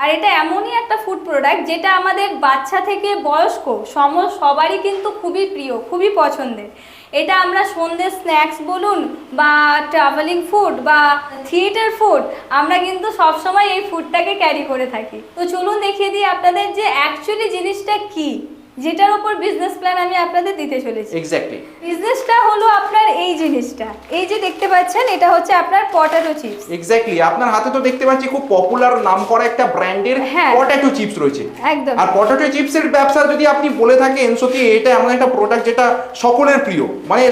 আর এটা এমনই একটা ফুড প্রোডাক্ট যেটা আমাদের বাচ্চা থেকে বয়স্ক সম সবারই কিন্তু খুবই প্রিয়, খুবই পছন্দের। এটা আমরা সন্ধ্যে স্ন্যাক্স বলুন বা ট্রাভেলিং ফুড বা থিয়েটার ফুড আমরা কিন্তু সবসময় এই ফুডটাকে ক্যারি করে থাকি। তো চলুন দেখিয়ে দিই আপনাদের যে অ্যাকচুয়ালি জিনিসটা কি। যেটার উপর বিজনেস প্ল্যান আমি আপনাদের দিতে চলেছি। এক্স্যাক্টলি বিজনেসটা হলো আপনার এই জিনিসটা। এই যে দেখতে পাচ্ছেন এটা হচ্ছে আপনার পটাটো চিপস এক্স্যাক্টলি আপনার হাতে তো দেখতে পাচ্ছি খুব পপুলার নাম করা একটা ব্র্যান্ডের। পটেটো চিপস রয়েছে। একদম। আর পটেটো চিপসের ব্যবসা যদি আপনি বলে থাকেন সত্যি এটা এমন একটা প্রোডাক্ট যেটা সকলের প্রিয়। মানে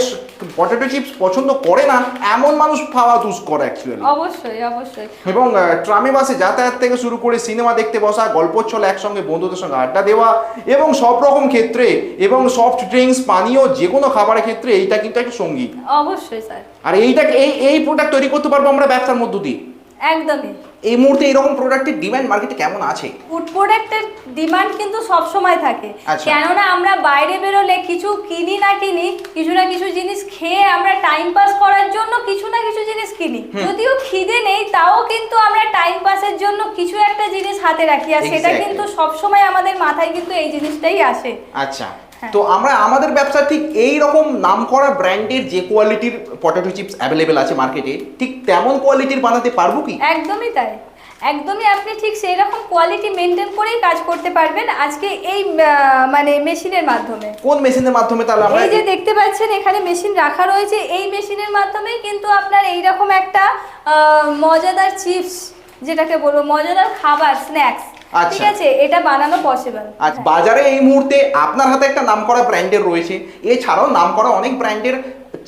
পটেটো চিপস পছন্দ করে না এমন মানুষ খাওয়া চুজ করে অ্যাকচুয়ালি অবশ্যই অবশ্যই। এবং ট্রামে বাসে যাতায়াত থেকে শুরু করে সিনেমা দেখতে বসা গল্প চলে একসঙ্গে বন্ধুদের সঙ্গে আড্ডা দেওয়া এবং সব রকম ক্ষেত্রে এবং সফট ড্রিঙ্কস পানীয় যে কোনো খাবারের ক্ষেত্রে এইটা কিন্তু একটা সঙ্গী। অবশ্যই স্যার। আর এইটাকে এই এই প্রোডাক্ট তৈরি করতে পারব আমরা ব্যবসার মধ্য দিয়ে? একদমই। এই মুহূর্তে এরকম প্রোডাক্টের ডিমান্ড মার্কেটে কেমন আছে? ফুড প্রোডাক্টের ডিমান্ড কিন্তু সব সময় থাকে। আচ্ছা। কেননা আমরা বাইরে বেরোলে কিছু কিনি না কিনি কিছু না কিছু জিনিস খেয়ে আমরা টাইম পাস করার জন্য কিছু না কিছু জিনিস কিনি। যদিও খিদে নেই তাও কিন্তু আমরা টাইম পাসের জন্য কিছু একটা জিনিস হাতে রাখি। আর সেটা কিন্তু সব সময় আমাদের মাথায় কিন্তু এই জিনিসটাই আসে। আচ্ছা। তো আমরা আমাদের ব্যবসা ঠিক এই রকম নাম করা ব্র্যান্ডের যে কোয়ালিটির পটেটো চিপস অ্যাভেলেবেল আছে মার্কেটে ঠিক তেমন কোয়ালিটির বানাতে পারব কি? একদমই তাই। একদমই আপনি ঠিক সেই রকম কোয়ালিটি মেনটেন করেই কাজ করতে পারবেন আজকে এই মানে মেশিনের মাধ্যমে। কোন মেশিনের মাধ্যমে তাহলে আমরা এই যে দেখতে পাচ্ছেন এখানে মেশিন রাখা রয়েছে। এই মেশিনের মাধ্যমে কিন্তু আপনার এইরকম একটা মজাদার চিপস যেটাকে বলব মজাদার খাবার স্ন্যাক্স। ঠিক আছে এটা বানানো পসিবল আচ্ছা বাজারে এই মুহূর্তে আপনার হাতে একটা নামকরা ব্র্যান্ডের রয়েছে। এছাড়াও নামকরা অনেক ব্র্যান্ডের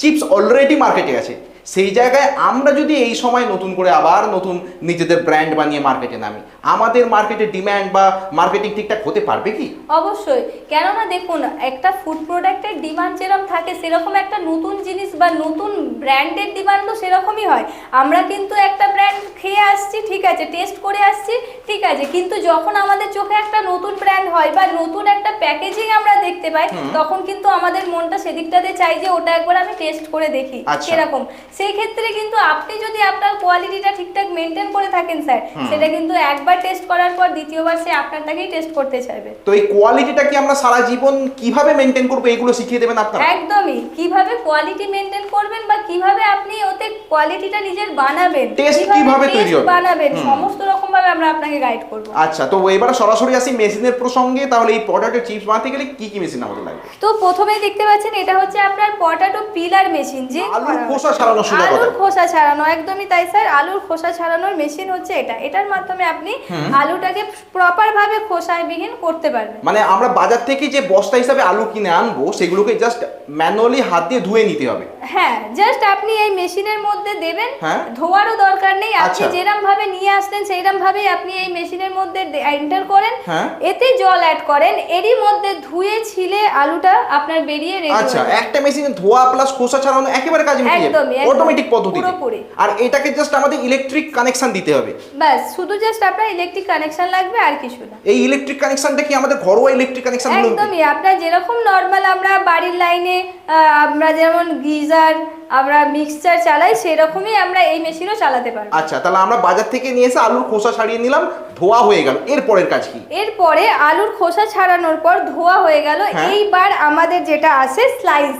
চিপস অলরেডি মার্কেটে আছে। সেই জায়গায় আমরা যদি এই সময় নতুন করে আবার নতুন নিজেদের ব্র্যান্ড বানিয়ে মার্কেটে নামি আমাদের মার্কেটে ডিম্যান্ড বা মার্কেটিং ঠিকঠাক হতে পারবে কি? অবশ্যই। কেননা দেখুন একটা ফুড প্রোডাক্টের ডিমান্ড যেরকম থাকে সেরকম একটা নতুন জিনিস বা নতুন ব্র্যান্ডের ডিমান্ডও সেরকমই হয়। আমরা কিন্তু একটা ব্র্যান্ড খেয়ে আসছি ঠিক আছে টেস্ট করে আসছি ঠিক আছে কিন্তু যখন আমাদের চোখে একটা নতুন ব্র্যান্ড হয় বা নতুন একটা প্যাকেজিং আমরা দেখতে পাই তখন কিন্তু আমাদের মনটা সেদিকটাতে চাই যে ওটা একবার আমি টেস্ট করে দেখি আচ্ছা। সেরকম। সেই ক্ষেত্রে কিন্তু আপনি যদি আপনার কোয়ালিটিটা ঠিকঠাক মেনটেন করে থাকেন স্যার সেটা কিন্তু একবার টেস্ট করার পর দ্বিতীয়বার সে আপনারটাকেই টেস্ট করতে চাইবে তো এই কোয়ালিটিটা কি আমরা সারা জীবন কীভাবে মেনটেন করব এগুলো শিখিয়ে দেবেন আপনারা? একদমই। কীভাবে কোয়ালিটি মেনটেন করবেন বা কীভাবে আপনি ওতে কোয়ালিটিটা নিজের বানাবেন? টেস্ট কীভাবে তৈরি হবে? বানাবেন? সমস্ত রকম ভাবে আমরা আপনাকে গাইড করব। আচ্ছা তো এবার সরাসরি আসি মেশিনের প্রসঙ্গে তাহলে এই পটেটো চিপস বানাতে গেলে কি কি মেশিন আমাদের লাগবে? তো প্রথমেই দেখতে পাচ্ছেন এটা হচ্ছে আপনার পটাটো পিলার মেশিন যে আলুর খোসা ছাড়ানো কথা। আলুর খোসা ছাড়ানো একদমই তাই স্যার আলুর খোসা ছাড়ানোর মেশিন হচ্ছে এটা। এটার মাধ্যমে আপনি আলুটাকে প্রপার ভাবে খোসায় বিহীন করতে পারবেন। মানে আমরা বাজার থেকে যে বস্তা হিসাবে আলু কিনে আনব সেগুলোকে জাস্ট ম্যানুয়ালি হাত দিয়ে ধুয়ে নিতে হবে। হ্যাঁ জাস্ট আপনি এই মেশিনের মধ্যে দেবেন। হ্যাঁ। ধোয়ারও দরকার নেই। আপনি আচ্ছা। যেরকম ভাবে নিয়ে আসলেন সেইরকম ভাবেই আপনি এই মেশিনের মধ্যে এন্টার করেন। হ্যাঁ। এতে জল অ্যাড করেন। এরই মধ্যে ধুয়ে ছিলে আলুটা আপনার বেরিয়ে রেডি আচ্ছা একটা মেশিনে ধোয়া প্লাস খোসা ছাড়ানো একেবারে কাজ মিটে যাবে। একদম। অটোমেটিক পুরোপুরি। আর এটাকে জাস্ট আমাদের ইলেকট্রিক কানেকশন দিতে হবে। ব্যাস শুধু জাস্ট আপনার ইলেকট্রিক কানেকশন লাগবে আর কিছু না। এই ইলেকট্রিক কানেকশনটা কি আমাদের ঘরোয়া ইলেকট্রিক কানেকশন একদমই আপনার যেরকম নর্মাল আমরা বাড়ির লাইনে আমরা যেমন গিজার আমরা মিক্সচার চালাই সেরকমই আমরা এই মেশিনও চালাতে পারব। আচ্ছা তাহলে আমরা বাজার থেকে নিয়ে এসে আলুর খোসা ছাড়িয়ে নিলাম ধোয়া হয়ে গেল। এরপরের কাজ কি? এরপরে আলুর খোসা ছাড়ানোর পর ধোয়া হয়ে গেল। হ্যাঁ। এইবার আমাদের যেটা আছে স্লাইস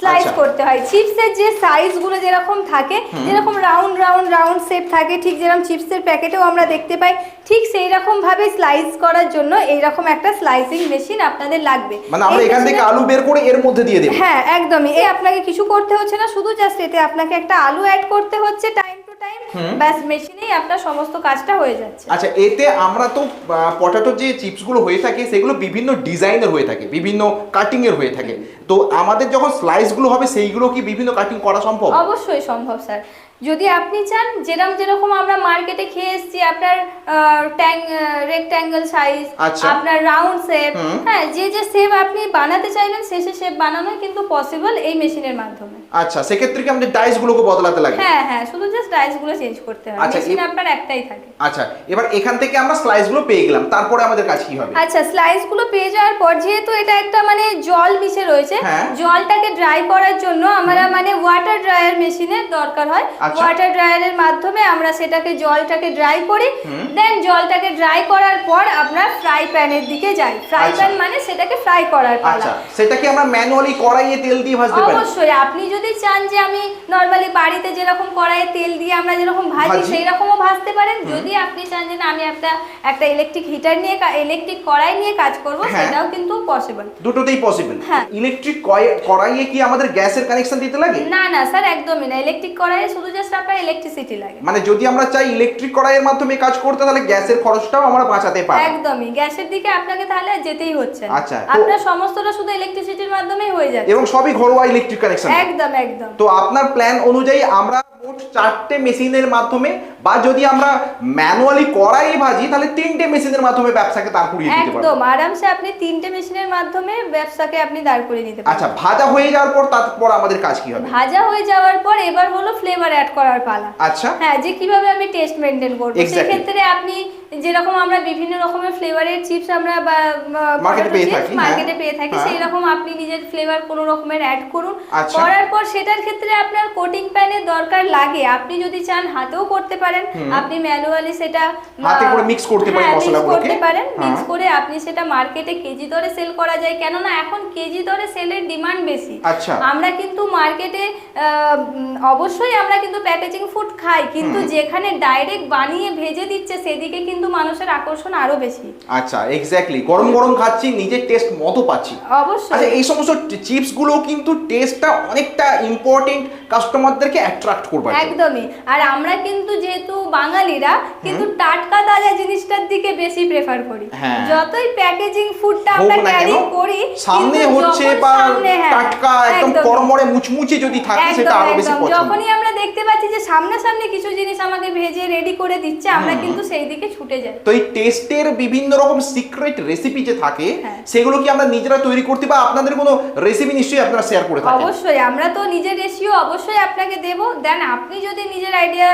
স্লাইস আচ্ছা। করতে হয়। চিপসের যে সাইজগুলো যেরকম থাকে যেরকম রাউন্ড রাউন্ড রাউন্ড শেপ থাকে ঠিক যেরকম চিপসের প্যাকেটেও আমরা দেখতে পাই ঠিক সেই রকম ভাবে স্লাইস করার জন্য এইরকম একটা স্লাইসিং মেশিন আপনাদের লাগবে। মানে আমরা এখান থেকে আলু বের করে এর মধ্যে দিয়ে দেব। হ্যাঁ একদমই। এই আপনাকে কিছু করতে হচ্ছে না শুধু জাস্ট এতে আপনাকে একটা আলু অ্যাড করতে হচ্ছে টাইম টাইম ব্যাস মেশিনেই আপনার সমস্ত কাজটা হয়ে যাচ্ছে। আচ্ছা এতে আমরা তো পটাটো যে চিপসগুলো হয়ে থাকে সেগুলো বিভিন্ন ডিজাইনের হয়ে থাকে বিভিন্ন কাটিং এর হয়ে থাকে। তো আমাদের যখন স্লাইসগুলো হবে সেইগুলো কি বিভিন্ন কাটিং করা সম্ভব? অবশ্যই সম্ভব স্যার। যদি আপনি চান যেরকম যেরকম আমরা মার্কেটে খেয়ে এসেছি আপনার ট্যাং রেক্ট্যাঙ্গেল সাইজ আচ্ছা। আপনার রাউন্ড শেপ হ্যাঁ যে যে শেপ আপনি বানাতে চাইবেন সে সে শেপ বানানো কিন্তু পসিবল এই মেশিনের মাধ্যমে আচ্ছা সেক্ষেত্রে কি আমাদের ডাইসগুলোকে বদলাতে লাগে হ্যাঁ হ্যাঁ শুধু জাস্ট ডাইসগুলো চেঞ্জ করতে হয় আচ্ছা, মেশিন আপনার একটাই থাকে আচ্ছা এবার এখান থেকে আমরা স্লাইসগুলো পেয়ে গেলাম তারপরে আমাদের কাজ কি হবে আচ্ছা স্লাইসগুলো পেয়ে যাওয়ার পর যেহেতু এটা একটা মানে জল মিশে রয়েছে হ্যাঁ। জলটাকে ড্রাই করার জন্য আমরা মানে ওয়াটার ড্রায়ার মেশিনের দরকার হয় আচ্ছা। আচ্ছা। ওয়াটার ড্রায়ারের মাধ্যমে আমরা সেটাকে জলটাকে ড্রাই করি দেন জলটাকে ড্রাই করার পর আমরা ফ্রাই প্যানের দিকে যাই। ফ্রাই আচ্ছা। প্যান মানে সেটাকে ফ্রাই করার পালা। আচ্ছা সেটা কি আমরা ম্যানুয়ালি কড়াইয়ে তেল দিয়ে ভাজতে পারি। অবশ্যই আপনি যদি চান যে আমি নর্মালি বাড়িতে যেরকম কড়াইয়ে তেল দিয়ে আমরা যেরকম ভাজি ভাজি। সেই রকমও ভাজতে পারেন। যদি আপনি চান যে না আমি একটা একটা ইলেকট্রিক হিটার নিয়ে ইলেকট্রিক কড়াই নিয়ে কাজ করব হ্যাঁ। সেটাও কিন্তু পসিবল দুটোতেই পসিবল হ্যাঁ। ইলেকট্রিক কড়াইয়ে কি আমাদের গ্যাসের কানেকশন দিতে লাগে? না না স্যার একদমই না। ইলেকট্রিক কড়াইয়ে শুধু জাস্ট আপনার ইলেকট্রিসিটি লাগে। মানে যদি আমরা চাই ইলেকট্রিক কড়াইয়ের মাধ্যমে কাজ করতে তাহলে গ্যাসের খরচটাও আমরা বাঁচাতে পারি একদমই গ্যাসের দিকে আপনাকে তাহলে যেতেই হচ্ছে আচ্ছা, আপনার সমস্তটা শুধু ইলেকট্রিসিটির মাধ্যমেই হয়ে যাচ্ছে। এবং সবই ঘরোয়া ইলেকট্রিক কানেকশন একদম একদম। তো আপনার প্ল্যান অনুযায়ী আমরা মোট চারটে মেশিনের মাধ্যমে বা যদি আমরা ম্যানুয়ালি করাই ভাজি তাহলে তিনটে মেশিনের মাধ্যমে ব্যবসাকে দাঁড় করিয়ে দিতে পারব। একদম আরামসে আপনি তিনটে মেশিনের মাধ্যমে ব্যবসাকে আপনি দাঁড় করিয়ে নিতে পারবেন। আচ্ছা ভাজা হয়ে যাওয়ার পর তারপর আমাদের কাজ কি হবে? ভাজা হয়ে যাওয়ার পর এবার হলো ফ্লেভার অ্যাড করার পালা। আচ্ছা। হ্যাঁ যে কীভাবে আমি টেস্ট মেইনটেইন করব সেই ক্ষেত্রে আপনি যেরকম আমরা বিভিন্ন রকমের ফ্লেভারের চিপস আমরা থাকি, হ্যাঁ। মার্কেটে পেয়ে থাকি হ্যাঁ। সেই রকম আপনি নিজের ফ্লেভার কোনো রকমের অ্যাড করুন আচ্ছা। করার পর সেটার ক্ষেত্রে আপনার কোটিং প্যানের দরকার লাগে আপনি যদি চান হাতেও করতে পারেন আপনি ম্যানুয়ালি সেটা হাতে করে mix করতে পারি হ্যাঁ, mix মশলাগুলোকে। করতে পারেন মিক্স হ্যাঁ। করে আপনি সেটা মার্কেটে কেজি দরে সেল করা যায় কেননা এখন কেজি দরে সেলের ডিমান্ড বেশি আচ্ছা আমরা কিন্তু মার্কেটে অবশ্যই আমরা কিন্তু প্যাকেজিং ফুড খাই কিন্তু যেখানে ডাইরেক্ট বানিয়ে ভেজে দিচ্ছে সেদিকে কিন্তু মানুষের আকর্ষণ আরও বেশি। আচ্ছা এক্স্যাক্টলি গরম গরম খাচ্ছি নিজের টেস্ট মতো পাচ্ছি। অবশ্যই। আচ্ছা এই সমস্ত চিপসগুলো কিন্তু টেস্টটা অনেকটা ইম্পর্টেন্ট কাস্টমারদেরকে অ্যাট্রাক্ট জন্য। একদমই। আর আমরা কিন্তু যেহেতু বাঙালিরা কিন্তু টাটকা তাজা জিনিসটার দিকে বেশি প্রেফার করি। হ্যাঁ। যতই প্যাকেজিং ফুডটা আমরা ক্যারি করি সামনে হচ্ছে বা হ্যাঁ, টাটকা একদম। কড়মড়ে মুচমুচে যদি থাকে সেটা আরও বেশি পছন্দ। যখনই আমরা দেখতে পাচ্ছি যে সামনাসামনি কিছু জিনিস আমাকে ভেজে রেডি করে দিচ্ছে আমরা কিন্তু সেই দিকে ছুটে যাই তো এই টেস্টের বিভিন্ন রকম সিক্রেট রেসিপি যে থাকে হ্যাঁ। সেগুলো কি আমরা নিজেরা তৈরি করতে বা আপনাদের কোনো রেসিপি নিশ্চয়ই আপনারা শেয়ার করে থাকেন? অবশ্যই আমরা তো নিজের রেশিও অবশ্যই আপনাকে দেব। দেন আপনি যদি নিজের আইডিয়া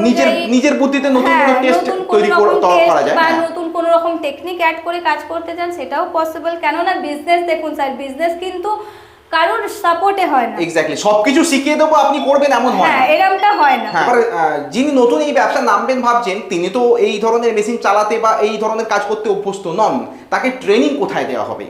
নিজের নিজের বুদ্ধিতে নতুন কোনো টেস্ট তৈরি করে তৈরি করা যায়। বা হ্যাঁ। নতুন কোন রকম টেকনিক অ্যাড করে কাজ করতে চান সেটাও পসিবল কেননা বিজনেস দেখুন স্যার বিজনেস কিন্তু কারোর সাপোর্টে হয় না। এক্স্যাক্টলি সবকিছু শিখিয়ে দেবো আপনি করবেন এমন হয় না। হ্যাঁ এরমটা হয় না। হ্যাঁ, এবার যিনি নতুন এই ব্যবসা নামবেন ভাবছেন তিনি তো এই ধরনের মেশিন চালাতে বা এই ধরনের কাজ করতে অভ্যস্ত নন। তাকে ট্রেনিং কোথায় দেওয়া হবে?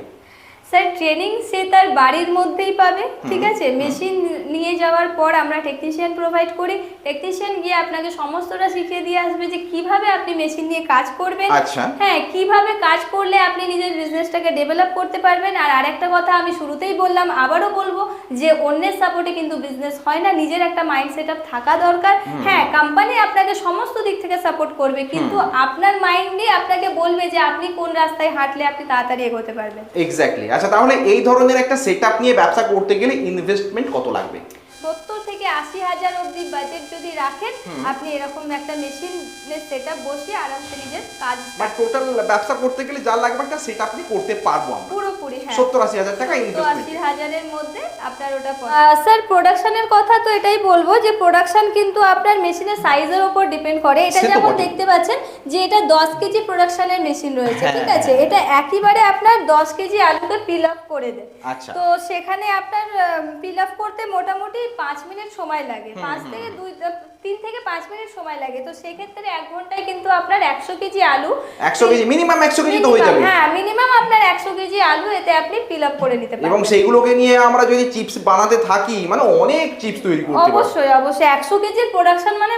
স্যার ট্রেনিং সে তার বাড়ির মধ্যেই পাবে ঠিক আছে? মেশিন নিয়ে যাওয়ার পর আমরা টেকনিশিয়ান প্রোভাইড করি। টেকনিশিয়ান গিয়ে আপনাকে সমস্তটা শিখিয়ে দিয়ে আসবে যে কীভাবে আপনি মেশিন নিয়ে কাজ করবেন। আচ্ছা। হ্যাঁ কীভাবে কাজ করলে আপনি নিজের বিজনেসটাকে ডেভেলপ করতে পারবেন। আর আরেকটা কথা আমি শুরুতেই বললাম আবারও বলব যে অন্যের সাপোর্টে কিন্তু বিজনেস হয় না নিজের একটা মাইন্ড সেট থাকা দরকার। হ্যাঁ কোম্পানি আপনাকে সমস্ত দিক থেকে সাপোর্ট করবে কিন্তু আপনার মাইন্ডই আপনাকে বলবে যে আপনি কোন রাস্তায় হাঁটলে আপনি তাড়াতাড়ি এগোতে পারবেন। এক্স্যাক্টলি আচ্ছা তাহলে এই ধরনের একটা সেট নিয়ে ব্যবসা করতে গেলে ইনভেস্টমেন্ট কত লাগবে? থেকে আশি হাজার অবধি বাজেট যদি রাখেন আপনি এরকম একটা সেট আপ বসিয়ে আরামসে নিজের কাজ বাট টোটাল ব্যবসা করতে গেলে যা লাগবে একটা সেট আপনি করতে পারব আমরা। পুরোপুরি হ্যাঁ। সত্তর আশি হাজার টাকা আশি হাজারের মধ্যে আপনার ওটা স্যার প্রোডাকশনের কথা তো এটাই বলব যে প্রোডাকশন কিন্তু আপনার মেশিনের সাইজের উপর ডিপেন্ড করে। এটা যেমন দেখতে পাচ্ছেন যে এটা দশ কেজি প্রোডাকশনের মেশিন রয়েছে হ্যাঁ, ঠিক আছে? এটা একইবারে আপনার দশ কেজি আলুকে পিল আপ করে দেয়। আচ্ছা। তো সেখানে আপনার পিল আপ করতে মোটামুটি পাঁচ মিনিট সময় লাগে। পাঁচ থেকে দুই তিন থেকে পাঁচ মিনিট সময় লাগে। তো সেক্ষেত্রে এক ঘন্টায় কিন্তু আপনার একশো কেজি আলু একশো কেজি মিনিমাম একশো কেজি তো হয়ে যাবে। হ্যাঁ মিনিমাম আপনার একশো কেজি আলু এতে আপনি ফিল আপ করে নিতে পারেন এবং সেইগুলোকে নিয়ে আমরা যদি চিপস বানাতে থাকি মানে অনেক চিপস তৈরি করতে অবশ্যই অবশ্যই। একশো কেজির প্রোডাকশন মানে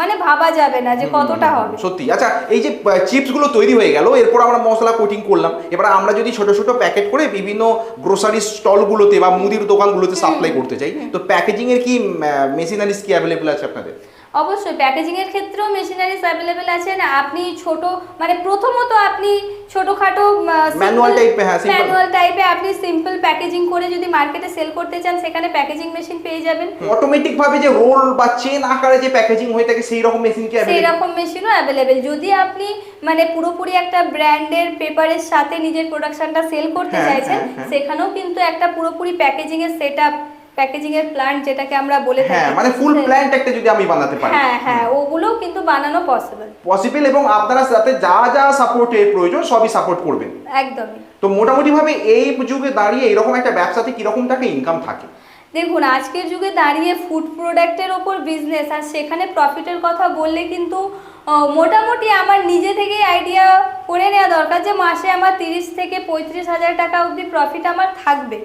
মানে ভাবা যাবে না যে কতটা হবে। সত্যি। আচ্ছা এই যে চিপসগুলো তৈরি হয়ে গেল এরপর আমরা মশলা কোটিং করলাম। এবার আমরা যদি ছোট ছোট প্যাকেট করে বিভিন্ন গ্রোসারি স্টলগুলোতে বা মুদির দোকানগুলোতে সাপ্লাই করতে চাই তো প্যাকেজিং এর কি মেশিনারিজ কি অ্যাভেলেবল আছে আপনাদের? অবশ্যই প্যাকেজিংয়ের ক্ষেত্রেও মেশিনারিজ অ্যাভেলেবেল আছে। না আপনি ছোট মানে প্রথমত আপনি ছোটখাটো type এ, হ্যাঁ, ম্যানুয়াল টাইপে আপনি সিম্পল প্যাকেজিং করে যদি মার্কেটে সেল করতে চান সেখানে প্যাকেজিং মেশিন পেয়ে যাবেন। অটোমেটিক ভাবে যে রোল বা চেন আকারে যে প্যাকেজিং হয়ে থাকে সেই রকম মেশিন কি সেই রকম মেশিনও অ্যাভেলেবেল যদি আপনি মানে পুরোপুরি একটা ব্র্যান্ডের পেপারের সাথে নিজের প্রোডাকশনটা সেল করতে হ্যাঁ, চাইছেন হ্যাঁ, হ্যাঁ। সেখানেও কিন্তু একটা পুরোপুরি প্যাকেজিং এর সেটআপ প্যাকেজিং এর প্ল্যান্ট যেটাকে আমরা বলে হ্যাঁ থাকি মানে ফুল প্ল্যান্ট একটা যদি আমি বানাতে পারি। হ্যাঁ হ্যাঁ ওগুলোও কিন্তু বানানো পসিবল পসিবল এবং আপনারা সাথে যা যা সাপোর্টের প্রয়োজন সবই সাপোর্ট করবেন। একদমই। তো মোটামুটি ভাবে এই যুগে দাঁড়িয়ে এরকম একটা ব্যবসাতে কীরকম টাকা ইনকাম থাকে? দেখুন আজকের যুগে দাঁড়িয়ে ফুড প্রোডাক্টের ওপর বিজনেস আর সেখানে প্রফিটের কথা বললে কিন্তু মোটামুটি আমার নিজে থেকেই আইডিয়া করে নেওয়া দরকার যে মাসে আমার তিরিশ থেকে পঁয়ত্রিশ হাজার টাকা অবধি প্রফিট আমার থাকবে।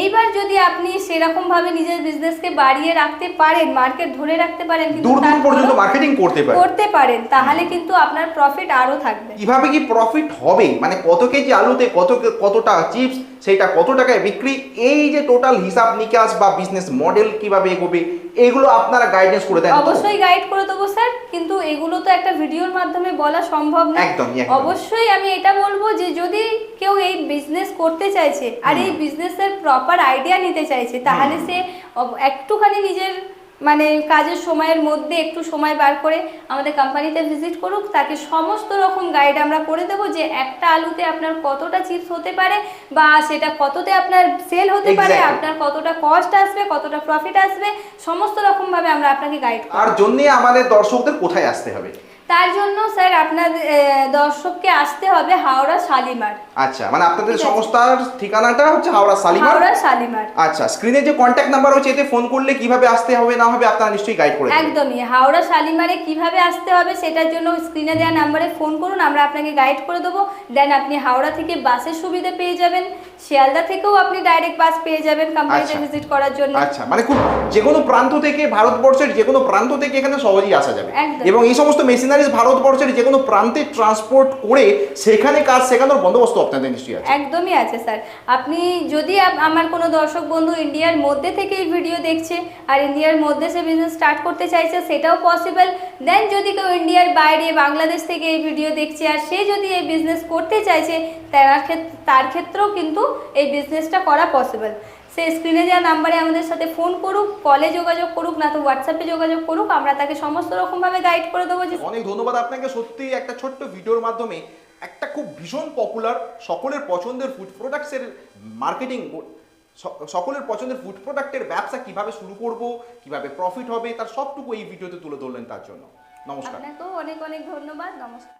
এইবার যদি আপনি সেরকম ভাবে নিজের বিজনেসকে বাড়িয়ে রাখতে পারেন মার্কেট ধরে রাখতে পারেন কিন্তু পর্যন্ত মার্কেটিং করতে পারে করতে পারেন তাহলে কিন্তু আপনার প্রফিট আরও থাকবে। কীভাবে কি প্রফিট হবে? মানে কত কেজি আলুতে কত কতটা চিপস সেটা কত টাকায় বিক্রি? এই যে টোটাল হিসাব নিকাশ বা বিজনেস মডেল কীভাবে এগোবে এগুলো আপনারা গাইডেন্স করে দেন অবশ্যই গাইড করে দেবো স্যার কিন্তু এগুলো তো একটা ভিডিওর মাধ্যমে বলা সম্ভব না। একদমই। অবশ্যই আমি এটা বলব যে যদি কেউ এই বিজনেস করতে চাইছে আর এই বিজনেসের প্রপার আইডিয়া নিতে চাইছে তাহলে সে একটুখানি নিজের মানে কাজের সময়ের মধ্যে একটু সময় বার করে আমাদের কোম্পানিতে ভিজিট করুক তাকে সমস্ত রকম গাইড আমরা করে দেবো যে একটা আলুতে আপনার কতটা চিপস হতে পারে বা সেটা কততে আপনার সেল হতে পারে আপনার কতটা কস্ট আসবে কতটা প্রফিট আসবে সমস্ত রকম ভাবে আমরা আপনাকে গাইড আর জন্য আমাদের দর্শকদের কোথায় আসতে হবে? তার জন্য স্যার আপনাদের দর্শককে আসতে হবে হাওড়া শালিমার। আচ্ছা মানে আপনাদের সংস্থার ঠিকানাটা হচ্ছে হাওড়া শালিমার? হাওড়া শালিমার। আচ্ছা স্ক্রিনে যে কন্ট্যাক্ট নাম্বার রয়েছে এতে ফোন করলে কীভাবে আসতে হবে না হবে আপনারা নিশ্চয়ই গাইড করে দেবেন। একদমই হাওড়া শালিমারে কীভাবে আসতে হবে সেটার জন্য স্ক্রিনে দেওয়া নাম্বারে ফোন করুন আমরা আপনাকে গাইড করে দেবো। দেন আপনি হাওড়া থেকে বাসের সুবিধা পেয়ে যাবেন। শিয়ালদা থেকেও আপনি ডাইরেক্ট বাস পেয়ে যাবেন কোম্পানিতে আচ্ছা। ভিজিট করার জন্য। আচ্ছা মানে খুব যে কোনো প্রান্ত থেকে ভারতবর্ষের যে কোনো প্রান্ত থেকে এখানে সহজেই আসা যাবে। এবং এই সমস্ত মেশিনারিজ ভারতবর্ষের যে কোনো প্রান্তে ট্রান্সপোর্ট করে সেখানে কাজ শেখানোর বন্দোবস্ত আপনাদের নিশ্চয়ই আছে। একদমই আছে স্যার আপনি যদি আমার কোনো দর্শক বন্ধু ইন্ডিয়ার মধ্যে থেকে এই ভিডিও দেখছে আর ইন্ডিয়ার মধ্যে সে বিজনেস স্টার্ট করতে চাইছে সেটাও পসিবল দেন যদি কেউ ইন্ডিয়ার বাইরে বাংলাদেশ থেকে এই ভিডিও দেখছে আর সে যদি এই বিজনেস করতে চাইছে তার ক্ষেত্রে তার ক্ষেত্রেও কিন্তু এই বিজনেসটা করা পসিবল সে স্ক্রিনে দেওয়া নাম্বারে আমাদের সাথে ফোন করুক কলে যোগাযোগ করুক না তো হোয়াটসঅ্যাপে যোগাযোগ করুক আমরা তাকে সমস্ত রকমভাবে গাইড করে দেবো যে অনেক ধন্যবাদ আপনাকে। সত্যি একটা ছোট্ট ভিডিওর মাধ্যমে একটা খুব ভীষণ পপুলার সকলের পছন্দের ফুড প্রোডাক্টসের মার্কেটিং সকলের পছন্দের ফুড প্রোডাক্টের ব্যবসা কীভাবে শুরু করব কীভাবে প্রফিট হবে তার সবটুকু এই ভিডিওতে তুলে ধরলেন তার জন্য। নমস্কার। আপনাকেও অনেক অনেক ধন্যবাদ। নমস্কার।